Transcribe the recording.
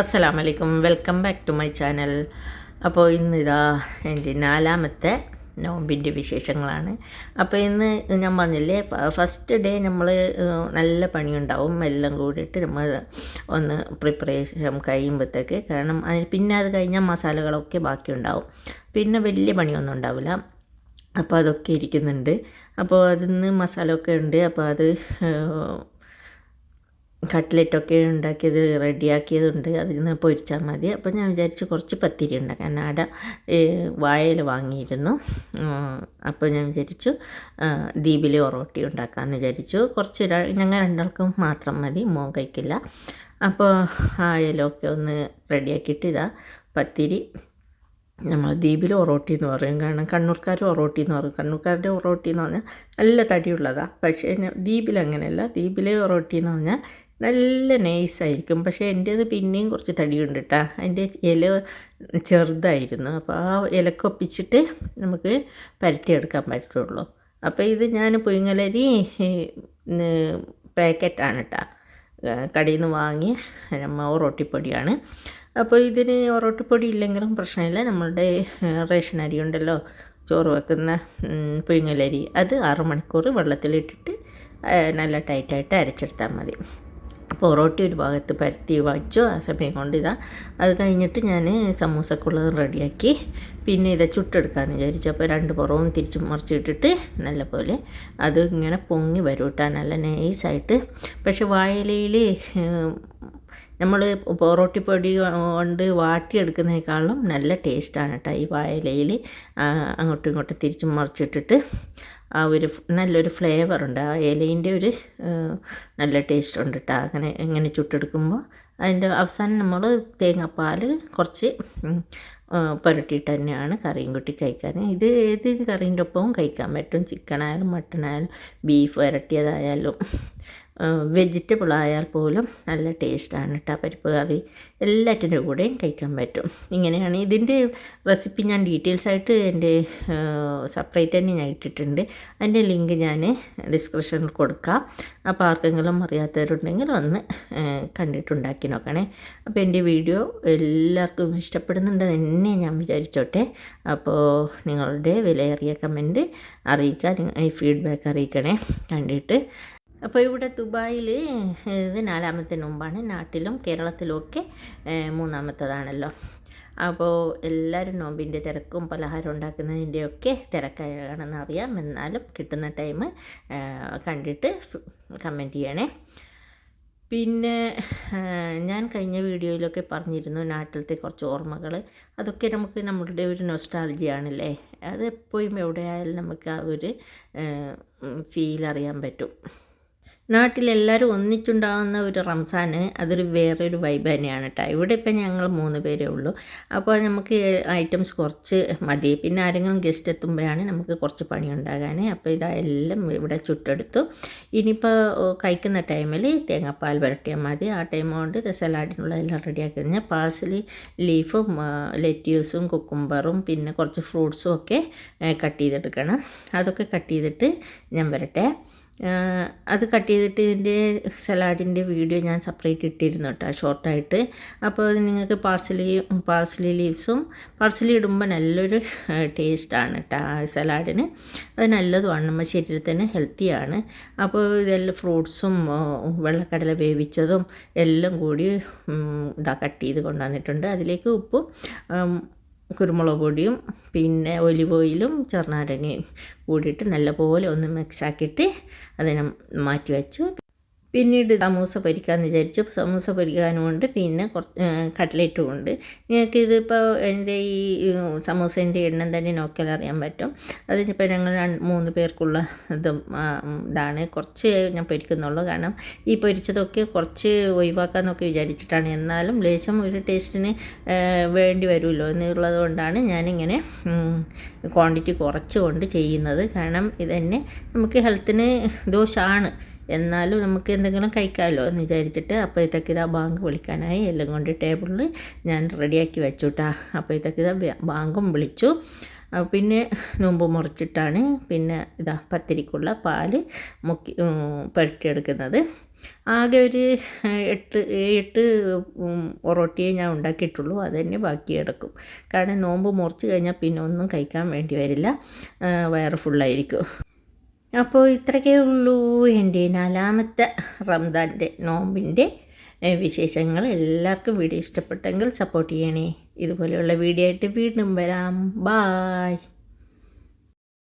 അസ്സലാമു അലൈക്കും welcome back to my channel. അപ്പോൾ ഇതാ എന്റെ നാലാമത്തെ നോമ്പിന്റെ വിശേഷങ്ങളാണ്. അപ്പോൾ ഇന്ന് ഞാൻ പറഞ്ഞില്ലേ ഫസ്റ്റ് ഡേ നമ്മൾ നല്ല പണിയുണ്ടാവും. എല്ലാം കൂടിയിട്ട് നമ്മൾ ഒന്ന് പ്രിപ്പറേഷൻ കഴിയുമ്പോഴത്തേക്ക് കാരണം അതിന് പിന്നെ അത് കഴിഞ്ഞാൽ മസാലകളൊക്കെ ബാക്കിയുണ്ടാവും. പിന്നെ വലിയ പണിയൊന്നും ഉണ്ടാവില്ല. അപ്പോൾ അതൊക്കെ ഇരിക്കുന്നുണ്ട്. അപ്പോൾ അതിന്ന് മസാല ഒക്കെ ഉണ്ട്. അപ്പോൾ അത് കട്ട്ലറ്റൊക്കെ ഉണ്ടാക്കിയത് റെഡിയാക്കിയതുണ്ട്. അതിൽ നിന്ന് പൊരിച്ചാൽ മതി. അപ്പോൾ ഞാൻ വിചാരിച്ചു കുറച്ച് പത്തിരി ഉണ്ടാക്കാൻ. അട വായൽ വാങ്ങിയിരുന്നു. അപ്പോൾ ഞാൻ വിചാരിച്ചു ദ്വീപിലെ ഒറോട്ടി ഉണ്ടാക്കാമെന്ന് വിചാരിച്ചു. കുറച്ച് ഞങ്ങൾ രണ്ടാൾക്കും മാത്രം മതി മോൻ കഴിക്കില്ല. അപ്പോൾ ആ ഇലയൊക്കെ ഒന്ന് റെഡിയാക്കിയിട്ട് ഇതാ പത്തിരി. നമ്മൾ ദ്വീപിൽ ഒറോട്ടി എന്ന് പറയും. കാരണം കണ്ണൂർക്കാർ ഒറോട്ടി എന്ന് പറയും. കണ്ണൂർക്കാരുടെ ഒറോട്ടി എന്ന് പറഞ്ഞാൽ നല്ല തടിയുള്ളതാണ് പക്ഷേ ദ്വീപിൽ അങ്ങനെയല്ല. ദ്വീപിലെ ഒറോട്ടി എന്ന് പറഞ്ഞാൽ നല്ല നൈസായിരിക്കും. പക്ഷേ എന്റേത് പിന്നെയും കുറച്ച് തടിയുണ്ട് കേട്ടോ അതിന്റെ ഇല ചെറുതായിരുന്നു. അപ്പോൾ ആ ഇലക്കൊപ്പിച്ചിട്ട് നമുക്ക് പരത്തിയെടുക്കാൻ പറ്റുള്ളൂ. അപ്പോൾ ഇത് ഞാൻ പുയങ്ങലരി പാക്കറ്റാണ് കേട്ടോ കടയിൽ നിന്ന് വാങ്ങി നമ്മൾ ഒറോട്ടിപ്പൊടിയാണ്. അപ്പോൾ ഇതിന് ഒറോട്ടിപ്പൊടി ഇല്ലെങ്കിലും പ്രശ്നമില്ല. നമ്മളുടെ റേഷൻ അരി ഉണ്ടല്ലോ ചോറ് വെക്കുന്ന പുയങ്ങലരി അത് ആറ് മണിക്കൂർ വെള്ളത്തിലിട്ടിട്ട് നല്ല ടൈറ്റായിട്ട് അരച്ചെടുത്താൽ മതി. പൊറോട്ടി ഒരു ഭാഗത്ത് പരത്തി വായിച്ചു ആ സമയം കൊണ്ട് ഇതാ. അത് കഴിഞ്ഞിട്ട് ഞാൻ സമൂസക്കുള്ളത് റെഡിയാക്കി. പിന്നെ ഇതാ ചുട്ടെടുക്കാമെന്ന് വിചാരിച്ചു. അപ്പോൾ രണ്ട് പുറവും തിരിച്ച് മറിച്ചിട്ടിട്ട് നല്ലപോലെ അത് ഇങ്ങനെ പൊങ്ങി വരും കേട്ടോ. നല്ല നൈസായിട്ട് പക്ഷെ വായലയിൽ നമ്മൾ പൊറോട്ടിപ്പൊടി കൊണ്ട് വാട്ടിയെടുക്കുന്നതിനേക്കാളും നല്ല ടേസ്റ്റാണ് കേട്ടോ ഈ വായലയിൽ അങ്ങോട്ടും ഇങ്ങോട്ടും തിരിച്ചും മറിച്ചിട്ടിട്ട് ആ ഒരു നല്ലൊരു ഫ്ലേവർ ഉണ്ട് ആ ഇലയിന്റെ ഒരു നല്ല ടേസ്റ്റ് ഉണ്ട് കേട്ടോ അങ്ങനെ എങ്ങനെ ചുട്ടെടുക്കുമ്പോൾ അതിന്റെ അവസാനം നമ്മൾ തേങ്ങാപ്പാൽ കുറച്ച് പുരട്ടിയിട്ട് തന്നെയാണ് കറിയും കൂട്ടി കഴിക്കാൻ ഇത് ഏത് കറീന്റെ ഒപ്പവും കഴിക്കാൻ പറ്റും ചിക്കനായാലും മട്ടനായാലും ബീഫ് വരട്ടിയതായാലും വെജിറ്റബിൾ ആയാൽ പോലും നല്ല ടേസ്റ്റാണ് കേട്ടോ പരിപ്പ് കറി എല്ലാറ്റിന്റെ കൂടെയും കഴിക്കാൻ പറ്റും. ഇങ്ങനെയാണ് ഇതിന്റെ റെസിപ്പി ഞാൻ ഡീറ്റെയിൽസ് ആയിട്ട് എന്റെ സെപ്പറേറ്റ് തന്നെ ഞാൻ ഇട്ടിട്ടുണ്ട്. അതിന്റെ ലിങ്ക് ഞാൻ ഡിസ്ക്രിപ്ഷനിൽ കൊടുക്കാം. അപ്പോൾ ആർക്കെങ്കിലും അറിയാത്തവരുണ്ടെങ്കിൽ ഒന്ന് കണ്ടിട്ടുണ്ടാക്കി നോക്കണേ. അപ്പോൾ എന്റെ വീഡിയോ എല്ലാവർക്കും ഇഷ്ടപ്പെടുന്നുണ്ട് തന്നെ ഞാൻ വിചാരിച്ചോട്ടെ. അപ്പോൾ നിങ്ങളുടെ വിലയേറിയ കമന്റ് അറിയിക്കാൻ ഈ ഫീഡ്ബാക്ക് അറിയിക്കണേ കണ്ടിട്ട്. അപ്പോൾ ഇവിടെ ദുബായിൽ ഇത് നാലാമത്തെ നോമ്പാണ്. നാട്ടിലും കേരളത്തിലും ഒക്കെ മൂന്നാമത്തതാണല്ലോ. അപ്പോൾ എല്ലാവരും നോമ്പിന്റെ തിരക്കും പലഹാരം ഉണ്ടാക്കുന്നതിന്റെയൊക്കെ തിരക്കാണെന്ന് അറിയാം എന്നാലും കിട്ടുന്ന ടൈം കണ്ടിട്ട് കമന്റ് ചെയ്യണേ. പിന്നെ ഞാൻ കഴിഞ്ഞ വീഡിയോയിലൊക്കെ പറഞ്ഞിരുന്നു നാട്ടിലത്തെ കുറച്ച് ഓർമ്മകൾ അതൊക്കെ നമുക്ക് നമ്മളുടെ ഒരു നൊസ്റ്റാളജിയാണല്ലേ അത് എപ്പോഴും എവിടെയായാലും നമുക്ക് ആ ഒരു ഫീൽ അറിയാൻ പറ്റും. നാട്ടിലെല്ലാവരും ഒന്നിച്ചുണ്ടാകുന്ന ഒരു റംസാന് അതൊരു വേറൊരു വൈബ് തന്നെയാണ് കേട്ടോ ഇവിടെ ഇപ്പം ഞങ്ങൾ മൂന്ന് പേരേ ഉള്ളൂ. അപ്പോൾ നമുക്ക് ഐറ്റംസ് കുറച്ച് മതി. പിന്നെ ആരെങ്കിലും ഗസ്റ്റ് എത്തുമ്പോഴാണ് നമുക്ക് കുറച്ച് പണി ഉണ്ടാകാൻ അപ്പോൾ ഇതെല്ലാം ഇവിടെ ചുട്ടെടുത്തു. ഇനിയിപ്പോൾ കഴിക്കുന്ന ടൈമിൽ തേങ്ങാപ്പാൽ വരട്ടിയാൽ മതി. ആ ടൈം കൊണ്ട് സലാഡിനുള്ള എല്ലാം റെഡിയാക്കി കഴിഞ്ഞാൽ പാഴ്സലി ലീഫും ലെറ്റ്യൂസും കുക്കുംബറും പിന്നെ കുറച്ച് ഫ്രൂട്ട്സും ഒക്കെ കട്ട് ചെയ്തെടുക്കണം. അതൊക്കെ കട്ട് ചെയ്തിട്ട് ഞാൻ വരട്ടെ. അത് കട്ട് ചെയ്തിട്ട് ഇതിന്റെ സലാഡിന്റെ വീഡിയോ ഞാൻ സെപ്പറേറ്റ് ഇട്ടിരുന്നു കേട്ടോ ഷോർട്ടായിട്ട് അപ്പോൾ നിങ്ങൾക്ക് പാർസലി പാർസലി ലീവ്സും പാർസലി ഇടുമ്പോൾ നല്ലൊരു ടേസ്റ്റാണ് കേട്ടോ സലാഡിന്. അത് നല്ലതുമാണ് നമ്മുടെ ശരീരത്തിന് ഹെൽത്തിയാണ് അപ്പോൾ ഇതെല്ലാം ഫ്രൂട്ട്സും വെള്ളക്കടല വേവിച്ചതും എല്ലാം കൂടി ഇതാ കട്ട് ചെയ്ത് കൊണ്ടുവന്നിട്ടുണ്ട്. അതിലേക്ക് ഉപ്പും കുരുമുളക് പൊടിയും പിന്നെ ഒലിവ് ഓയിലും ചെറുനാരങ്ങയും കൂടിയിട്ട് നല്ലപോലെ ഒന്ന് മിക്സാക്കിയിട്ട് അതിനെ മാറ്റി വെച്ചു. പിന്നീട് സമൂസ പൊരിക്കാമെന്ന് വിചാരിച്ചു. സമൂസ പൊരിക്കാനും ഉണ്ട്. പിന്നെ കുറച്ച് കട്ട്ലേറ്റും ഉണ്ട്. നിങ്ങൾക്ക് ഇതിപ്പോൾ എന്റെ ഈ സമൂസേന്റെ എണ്ണം തന്നെ നോക്കിയാൽ അറിയാൻ പറ്റും. അതിനിപ്പോൾ ഞങ്ങൾ മൂന്ന് പേർക്കുള്ള ഇതും ഇതാണ്. കുറച്ച് ഞാൻ പൊരിക്കുന്നുള്ളൂ. കാരണം ഈ പൊരിച്ചതൊക്കെ കുറച്ച് ഒഴിവാക്കാമെന്നൊക്കെ വിചാരിച്ചിട്ടാണ്. എന്നാലും ലേശം ഒരു ടേസ്റ്റിന് വേണ്ടി വരുമല്ലോ എന്നുള്ളത് കൊണ്ടാണ് ഞാനിങ്ങനെ ക്വാണ്ടിറ്റി കുറച്ചുകൊണ്ട് ചെയ്യുന്നത്. കാരണം ഇതന്നെ നമുക്ക് ഹെൽത്തിന് ദോഷമാണ് എന്നാലും നമുക്ക് എന്തെങ്കിലും കഴിക്കാമല്ലോ എന്ന് വിചാരിച്ചിട്ട് അപ്പോഴത്തേക്ക് ഇതാ ബാങ്ക് വിളിക്കാനായി എല്ലാം കൊണ്ട് ടേബിളിൽ ഞാൻ റെഡിയാക്കി വെച്ചുട്ടാ. അപ്പോഴത്തേക്ക് ഇതാ ബാങ്കും വിളിച്ചു. പിന്നെ നോമ്പ് മുറിച്ചിട്ടാണ് പിന്നെ ഇതാ പത്തിരിക്കുള്ള പാൽ മുക്കി പുരട്ടിയെടുക്കുന്നത്. ആകെ ഒരു എട്ട് എട്ട് ഒറോട്ടിയേ ഞാൻ ഉണ്ടാക്കിയിട്ടുള്ളൂ. അത് തന്നെ ബാക്കി എടുക്കും കാരണം നോമ്പ് മുറിച്ച് കഴിഞ്ഞാൽ പിന്നെ ഒന്നും കഴിക്കാൻ വേണ്ടി വരില്ല. വയറ് ഫുള്ളായിരിക്കും അപ്പോൾ ഇത്രയൊക്കെ ഉള്ളൂ എന്റെ നാലാമത്തെ റംദാന്റെ നോമ്പിന്റെ വിശേഷങ്ങൾ. എല്ലാവർക്കും വീഡിയോ ഇഷ്ടപ്പെട്ടെങ്കിൽ സപ്പോർട്ട് ചെയ്യണേ. ഇതുപോലെയുള്ള വീഡിയോ ആയിട്ട് വീണ്ടും വരാം. ബായ്.